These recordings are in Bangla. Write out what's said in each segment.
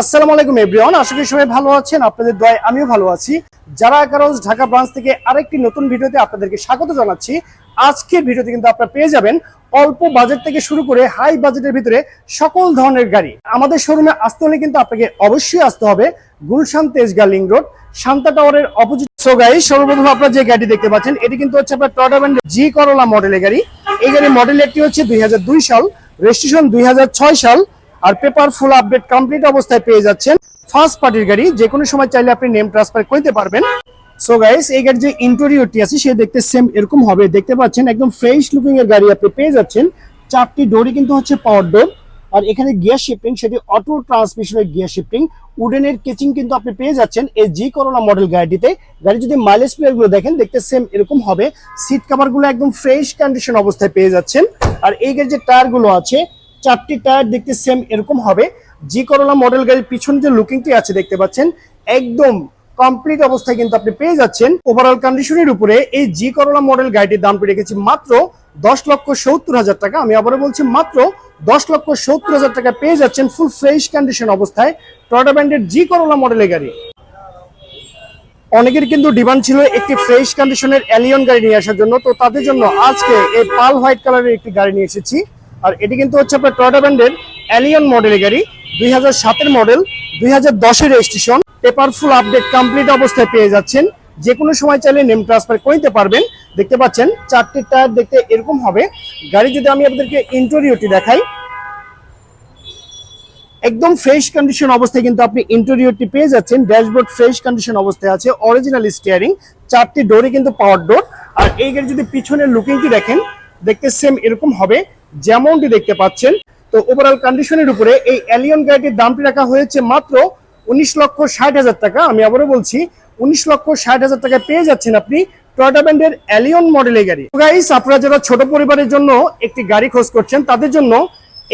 আসসালামু আলাইকুম এভরিওয়ান আশা করি সবাই ভালো আছেন, আপনাদের দয় আমিও ভালো আছি। যারা কারোজ ঢাকা ব্রাঞ্চ থেকে আরেকটি নতুন ভিডিওতে আপনাদেরকে স্বাগত জানাচ্ছি, আজকের ভিডিওতে কিন্তু আপনারা পেয়ে যাবেন অল্প বাজেট থেকে শুরু করে হাই বাজেটের ভিতরে সকল ধরনের গাড়ি। আমাদের শোরুমে আসতে হলে কিন্তু আপনাকে অবশ্যই আসতে হবে গুলশান তেজগা লিং রোড শান্তা টাওয়ারের অপোজিট সো গাড়ি সর্বপ্রথম আপনারা যে গাড়ি দেখতে পাচ্ছেন, এটি কিন্তু হচ্ছে আপনার টয়টা ব্র্যান্ডের জি করোলা মডেলের গাড়ি। এই গাড়ির মডেল একটি হচ্ছে দুই হাজার দুই সাল রেজিস্ট্রেশন দুই হাজার ছয় সাল। আর পেপার ফুল আপডেট কমপ্লিট অবস্থায় পেয়ে যাচ্ছেন ফার্স্ট পার্টির গাড়ি। যে কোনো সময় চাইলে আপনি নেম ট্রান্সফার করতে পারবেন। সো গাইস এই গাড়ির যে ইন্টেরিয়রটি আছে, সে দেখতে সেম এরকম হবে। দেখতে পাচ্ছেন, একদম ফ্রেশ লুকিং এর গাড়ি আপনি পেয়ে যাচ্ছেন। চারটি ডোরই কিন্তু হচ্ছে পাওয়ার ডোর আর এখানে গিয়ার শিফটিং সেটি অটো ট্রান্সমিশনের গিয়ার শিফটিং উডেনের কেচিং কিন্তু আপনি পেয়ে যাচ্ছেন এই জি করোনা মডেল গাড়িটিতে। গাড়ি যদি মাইলেজ প্লেয়ারগুলো দেখেন, দেখতে সেম এরকম হবে। সিট কভারগুলো একদম ফ্রেশ কন্ডিশন অবস্থায় পেয়ে যাচ্ছেন। আর এই গাড়ির যে টায়ারগুলো আছে চারটি টায়ার দেখতে সেম এরকম হবে। জি করোলা মডেল গাড়ির পিছন যে লুকিংটি আছে দেখতে পাচ্ছেন, একদম কমপ্লিট অবস্থায় কিন্তু আপনি পেয়ে যাচ্ছেন। ওভারঅল কন্ডিশনের উপরে এই জি করোলা মডেল গাড়িটির দামটি রেখেছি মাত্র দশ লক্ষ সত্তর হাজার টাকা। আমি আবারও বলছি, মাত্র দশ লক্ষ সত্তর হাজার টাকা পেয়ে যাচ্ছেন ফুল ফ্রেশ কন্ডিশন অবস্থায় টয়টা ব্র্যান্ডের জি করোলা মডেলের গাড়ি। অনেকের কিন্তু ডিমান্ড ছিল একটি ফ্রেশ কন্ডিশনের অ্যালিয়ন গাড়ি নিয়ে আসার জন্য। তো তাদের জন্য আজকে এই পাল হোয়াইট কালারের একটি গাড়ি নিয়ে এসেছি। আর এটি কিন্তু হচ্ছে আপনার টয়টা ব্র্যান্ডের অ্যালিয়ন মডেলের গাড়ি, দুই হাজার সাতের মডেল দুই হাজার দশের registration paper full update complete অবস্থায় পেয়ে যাচ্ছেন। যে কোনো সময় চাইলে নেম ট্রান্সফার করে নিতে পারবেন। দেখতে পাচ্ছেন, চারটি টায়ার দেখতে এরকম হবে। গাড়ি যদি আমি আপনাদেরকে ইন্টেরিয়রটি দেখাই, একদম ফ্রেশ কন্ডিশন অবস্থায় কিন্তু আপনি ইন্টেরিয়রটি পেয়ে যাচ্ছেন। ড্যাশবোর্ড ফ্রেশ কন্ডিশন অবস্থায় আছে অরিজিনাল স্টিয়ারিং চারটি ডোরে কিন্তু পাওয়ার ডোর আর এই গাড়ি যদি পিছনের লুকিংটি দেখেন, দেখতে সেম এরকম হবে। যেমনটি দেখতে পাচ্ছেন, তো ওভারঅল কন্ডিশনের উপরে এই অ্যালিয়ন গাড়িটির দামটি রাখা হয়েছে মাত্র উনিশ লক্ষ ষাট হাজার টাকা। আমি আবারও বলছি, উনিশ লক্ষ ষাট হাজার টাকা পেয়ে যাচ্ছেন আপনি টয়টা ব্র্যান্ডের অ্যালিয়ন মডেলের গাড়ি। গাইস আপনারা যারা ছোট পরিবারের জন্য একটি গাড়ি খোঁজ করছেন, তাদের জন্য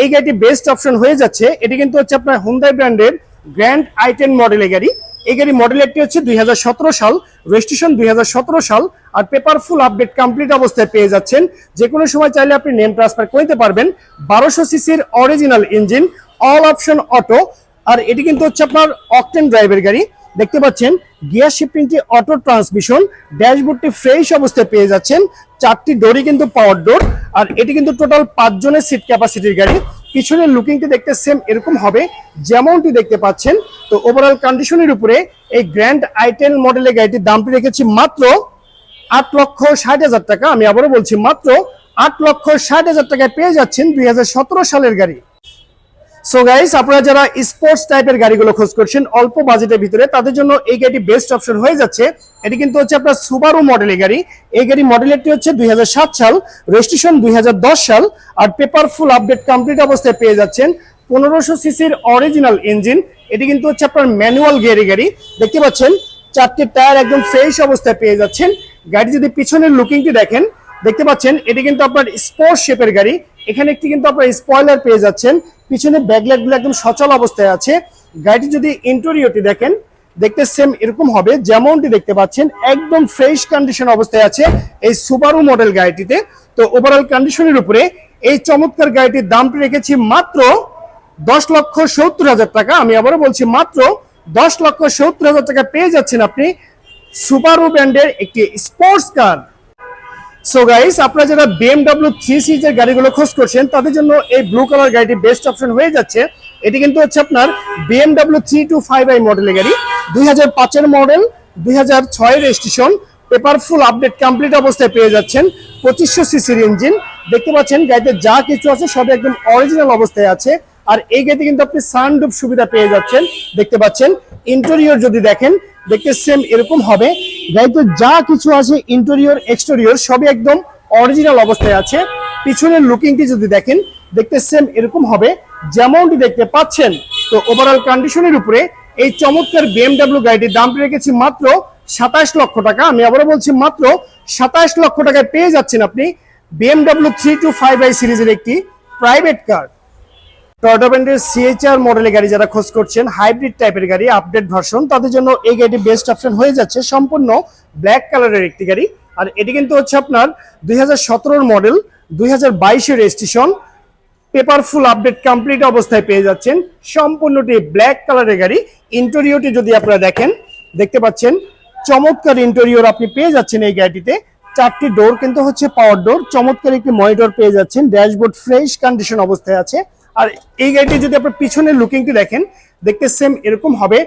এই গাড়িটি বেস্ট অপশন হয়ে যাচ্ছে। এটি কিন্তু হচ্ছে আপনার হুন্দাই ব্র্যান্ডের গ্র্যান্ড আইটেন মডেলের গাড়ি। এই গাড়ি মডেল একটি হচ্ছে দুই হাজার সতেরো সাল রেজিস্ট্রেশন দুই হাজার সতেরো সাল, আর পেপার ফুল আপডেট কমপ্লিট অবস্থায় পেয়ে যাচ্ছেন। যে কোনো সময় চাইলে আপনি নেম ট্রান্সফার করতে পারবেন। বারোশো সিসির original engine all option auto আর এটি কিন্তু হচ্ছে আপনার অকটেন ড্রাইভের গাড়ি। দেখতে পাচ্ছেন গিয়ার শিফটিংটি অটো ট্রান্সমিশন ড্যাশবোর্ডটি ফ্রেশ অবস্থায় পেয়ে যাচ্ছেন। চারটি ডোরই কিন্তু পাওয়ার ডোর আর এটি কিন্তু টোটাল পাঁচজনের সিট ক্যাপাসিটির গাড়ি। পিছনের লুকিংটি দেখতে সেম এরকম হবে যেমনটি দেখতে পাচ্ছেন। তো ওভারঅল কন্ডিশনের উপরে এই গ্র্যান্ড আইটেল মডেলের গাড়িটির দামটি রেখেছি মাত্র আট লক্ষ ষাট হাজার টাকা। আমি আবারও বলছি, মাত্র আট লক্ষ ষাট হাজার টাকায় পেয়ে যাচ্ছেন দুই হাজার সতেরো সালের গাড়ি। সো গাইস আপনারা যারা স্পোর্টস টাইপের গাড়িগুলো খোঁজ করছেন, অল্প বাজেটের ভিতরে, তাদের জন্য এই গাড়িটি বেস্ট অপশন হয়ে যাচ্ছে। এটি কিন্তু হচ্ছে আপনার সুবারু মডেলের গাড়ি। এই গাড়ি মডেলেরটি হচ্ছে দুই হাজার সাত সাল রেজিস্ট্রেশন দুই হাজার দশ সাল, আর পেপার ফুল আপডেট কমপ্লিট অবস্থায় পেয়ে যাচ্ছেন। পনেরোশো সিসির অরিজিনাল ইঞ্জিন এটি কিন্তু হচ্ছে আপনার ম্যানুয়াল গিয়ারি গাড়ি। দেখতে পাচ্ছেন, চারটি টায়ার একদম ফ্রেশ অবস্থায় পেয়ে যাচ্ছেন। গাড়ি যদি পিছনের লুকিংটি দেখেন দেখতে পাচ্ছেন, এটি কিন্তু আপনার স্পোর্টস শেপের গাড়ি। এখানে একটি কিন্তু আপনার স্পয়লার পেয়ে যাচ্ছেন। পিছনে ব্যাকলাইটগুলো একদম সচল অবস্থায় আছে। গাড়িটি যদি ইন্টেরিয়রটি দেখেন, দেখতে সেম এরকম হবে। যেমনটি দেখতে পাচ্ছেন, একদম ফ্রেশ কন্ডিশন অবস্থায় আছে এই সুপারু মডেল গাড়িটিতে। তো ওভারঅল কন্ডিশনের উপরে এই চমৎকার গাড়িটির দামটি রেখেছি মাত্র দশ লক্ষ সত্তর হাজার টাকা। আমি আবারও বলছি, মাত্র দশ লক্ষ সত্তর হাজার টাকা পেয়ে যাচ্ছেন আপনি সুবারু ব্র্যান্ডের একটি স্পোর্টস কার সো গাইস আপনারা যারা বিএমডব্লিউ থ্রি সিরিজের গাড়িগুলো খোঁজ করছেন, তাদের জন্য এই ব্লু কালার গাড়িটি বেস্ট অপশন হয়ে যাচ্ছে। এটি কিন্তু হচ্ছে আপনার BMW three two five i মডেলের গাড়ি। দুই হাজার পাঁচের মডেল দুই হাজার ছয়ের registration paper full update complete অবস্থায় পেয়ে যাচ্ছেন। পঁচিশশো সিসির ইঞ্জিন দেখতে পাচ্ছেন গাড়িতে যা কিছু আছে সব একদম অরিজিনাল অবস্থায় আছে। আর এই গাড়িতে কিন্তু আপনি সানরুফ সুবিধা পেয়ে যাচ্ছেন। দেখতে পাচ্ছেন ইন্টেরিয়র যদি দেখেন দেখতে সেম এরকম হবে। গাড়িতে যা কিছু আছে ইন্টেরিয়র এক্সটেরিয়র সবই একদম অরিজিনাল অবস্থায় আছে। পিছনের লুকিংটি যদি দেখেন, দেখতে সেম এরকম হবে। যেমনটি দেখতে পাচ্ছেন, তো ওভারঅল কন্ডিশনের উপরে এই চমৎকার বিএমডাব্লিউ গাড়িটির দামটি রেখেছি মাত্র সাতাশ লক্ষ টাকা। আমি আবারও বলছি মাত্র সাতাশ লক্ষ টাকায় পেয়ে যাচ্ছেন আপনি। BMW three two five i সিরিজের একটি প্রাইভেট কার টয়োটা ব্র্যান্ডের সিএচআর মডেলের গাড়ি যারা খোঁজ করছেন হাইব্রিড টাইপের গাড়ি আপডেট ভার্সন তাদের জন্য এই গাড়িটি বেস্ট অপশন হয়ে যাচ্ছে। সম্পূর্ণ ব্ল্যাক কালারের একটি গাড়ি। আর এটি কিন্তু হচ্ছে আপনার দুই হাজার মডেল দুই হাজার রেজিস্ট্রেশন পেপারফুল আপডেট কমপ্লিট অবস্থায় পেয়ে যাচ্ছেন। সম্পূর্ণটি ব্ল্যাক কালারের গাড়ি। ইন্টেরিয়রটি যদি আপনারা দেখেন, দেখতে পাচ্ছেন, চমৎকার ইন্টেরিয়র আপনি পেয়ে যাচ্ছেন এই গাড়িটিতে। চারটি ডোর কিন্তু হচ্ছে পাওয়ার ডোর চমৎকার একটি মনিটর পেয়ে যাচ্ছেন ড্যাশবোর্ড ফ্রেশ কন্ডিশন অবস্থায় আছে। আর এই গাড়িটি যদি আপনার পিছনের লুকিংটি দেখেন, দেখতে সেম এরকম হবে।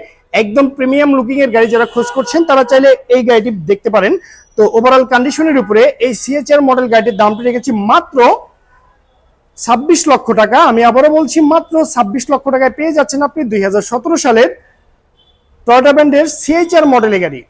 একদম প্রিমিয়াম লুকিং এর গাড়ি যারা খোঁজ করছেন, তারা চাইলে এই গাড়িটি দেখতে পারেন। তো ওভারঅল কন্ডিশনের উপরে এই সিএচআর মডেল গাড়িটির দামটা রেখেছি মাত্র ছাব্বিশ লক্ষ টাকা। আমি আবারও বলছি, মাত্র ছাব্বিশ লক্ষ টাকায় পেয়ে যাচ্ছেন আপনি দুই হাজার সতেরো সালের টয়টা ব্র্যান্ডের সিএইচআর মডেলের গাড়ি।